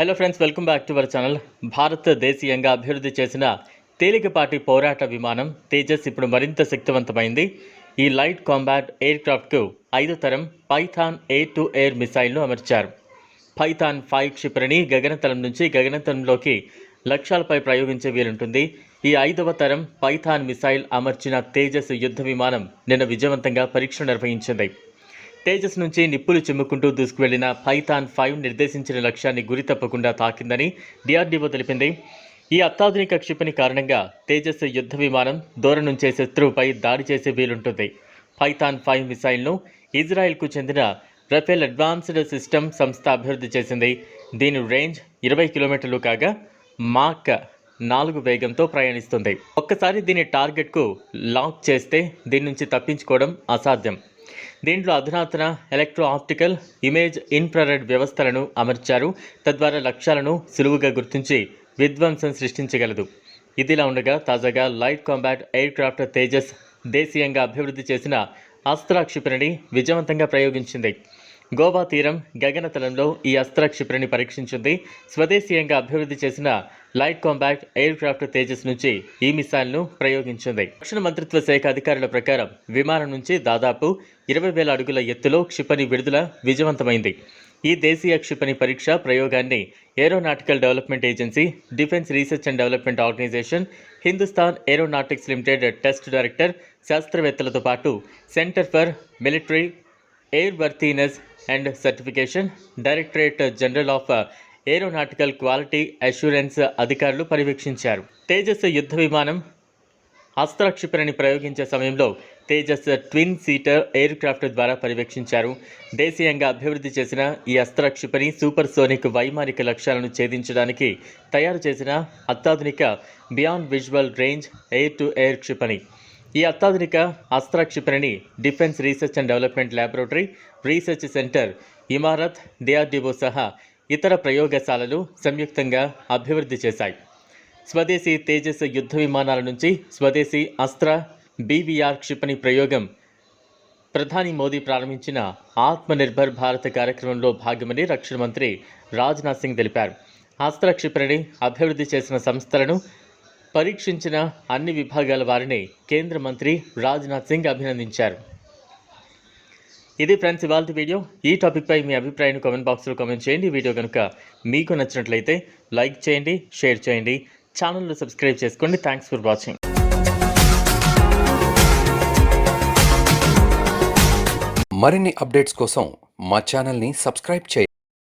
Hello friends welcome back to our channel భారత దేశీయంగా అభివృద్ధి చేసిన తేలికపాటి పోరాట విమానం తేజస్ ఇప్పుడు మరింత శక్తివంతమైంది ఈ లైట్ కాంబాట్ ఎయిర్ క్రాఫ్ట్కు ఐదో తరం పైథాన్ ఎయిర్ టు ఎయిర్ మిసైల్ను అమర్చారు పైథాన్ ఫైవ్ క్షిపణిని గగనతలం నుంచి గగనతలంలోకి లక్ష్యాలపై ప్రయోగించే వీలుంటుంది ఈ ఐదవ తరం పైథాన్ మిసైల్ అమర్చిన తేజస్ యుద్ధ విమానం నిన్న విజయవంతంగా పరీక్ష నిర్వహించింది తేజస్ నుంచి నిప్పులు చిమ్ముకుంటూ దూసుకువెళ్ళిన పైథాన్ ఫైవ్ నిర్దేశించిన లక్ష్యాన్ని గురి తప్పకుండా తాకిందని డిఆర్డీఓ తెలిపింది. ఈ అత్యాధునిక క్షిపణి కారణంగా తేజస్ యుద్ధ విమానం దూరం నుంచే శత్రువుపై దాడి చేసే వీలుంటుంది. పైథాన్ ఫైవ్ మిసైల్ను ఇజ్రాయెల్కు చెందిన రఫేల్ అడ్వాన్స్డ్ సిస్టమ్ సంస్థ అభివృద్ధి చేసింది. దీని రేంజ్ ఇరవై కిలోమీటర్లు కాగా మాక్ నాలుగు వేగంతో ప్రయాణిస్తుంది. ఒక్కసారి దీని టార్గెట్కు లాక్ చేస్తే దీని నుంచి తప్పించుకోవడం అసాధ్యం. దీంట్లో అధునాతన ఎలక్ట్రో ఆప్టికల్ ఇమేజ్ ఇన్ఫ్రారెడ్ వ్యవస్థలను అమర్చారు. తద్వారా లక్ష్యాలను సులువుగా గుర్తించి విధ్వంసం సృష్టించగలదు. ఇదిలా ఉండగా తాజాగా light combat aircraft Tejas దేశీయంగా అభివృద్ధి చేసిన అస్త్ర క్షిపణిని విజయవంతంగా ప్రయోగించింది. గోవా తీరం గగనతలంలో ఈ అస్త్ర క్షిపణిని పరీక్షించింది. స్వదేశీయంగా అభివృద్ధి చేసిన light combat aircraft Tejas నుంచి ఈ మిసైల్ను ప్రయోగించింది. రక్షణ మంత్రిత్వ శాఖ అధికారుల ప్రకారం విమానం నుంచి దాదాపు ఇరవై వేల అడుగుల ఎత్తులో క్షిపణి విడుదల విజయవంతమైంది. ఈ దేశీయ క్షిపణి పరీక్ష ప్రయోగాన్ని aeronautical development agency defence research and development organisation Hindustan aeronautics limited test director శాస్త్రవేత్తలతో పాటు centre for military airworthiness and certification directorate general of aeronautical quality assurance అధికారులు పర్యవేక్షించారు. తేజస్ యుద్ధ విమానం హస్తక్షిపణిని ప్రయోగించే సమయంలో Tejas twin seater aircraft ద్వారా పర్యవేక్షించారు. దేశీయంగా అభివృద్ధి చేసిన ఈ అస్త్రక్షిపణి సూపర్ సోనిక్ వైమానిక లక్ష్యాలను ఛేదించడానికి తయారు చేసిన అత్యాధునిక beyond visual range air to air క్షిపణి. ఈ అత్యాధునిక Astra క్షిపణిని defence research and development laboratory research centre Imarat DRDO సహా ఇతర ప్రయోగశాలలు సంయుక్తంగా అభివృద్ధి చేశాయి. స్వదేశీ తేజస్ యుద్ధ విమానాల నుంచి స్వదేశీ అస్త్ర బీవీఆర్ క్షిపణి ప్రయోగం ప్రధాని మోదీ ప్రారంభించిన ఆత్మనిర్భర్ భారత్ కార్యక్రమంలో భాగమని రక్షణ మంత్రి రాజ్నాథ్ సింగ్ తెలిపారు. అస్త్ర క్షిపణిని అభివృద్ధి చేసిన సంస్థలను పరీక్షించిన అన్ని విభాగాల వారిని కేంద్ర మంత్రి రాజ్నాథ్ సింగ్ అభినందించారు. ఇది ఫ్రెండ్స్ ఇవాళ వీడియో. ఈ టాపిక్పై మీ అభిప్రాయాన్ని కామెంట్ బాక్స్లో కామెంట్ చేయండి. వీడియో కనుక మీకు నచ్చినట్లయితే లైక్ చేయండి షేర్ చేయండి. ఛానల్ను సబ్స్క్రైబ్ చేసుకోండి. థ్యాంక్స్ ఫర్ వాచింగ్ మరిన్ని అప్డేట్స్ కోసం మా ఛానల్ని సబ్స్క్రైబ్ చేయండి.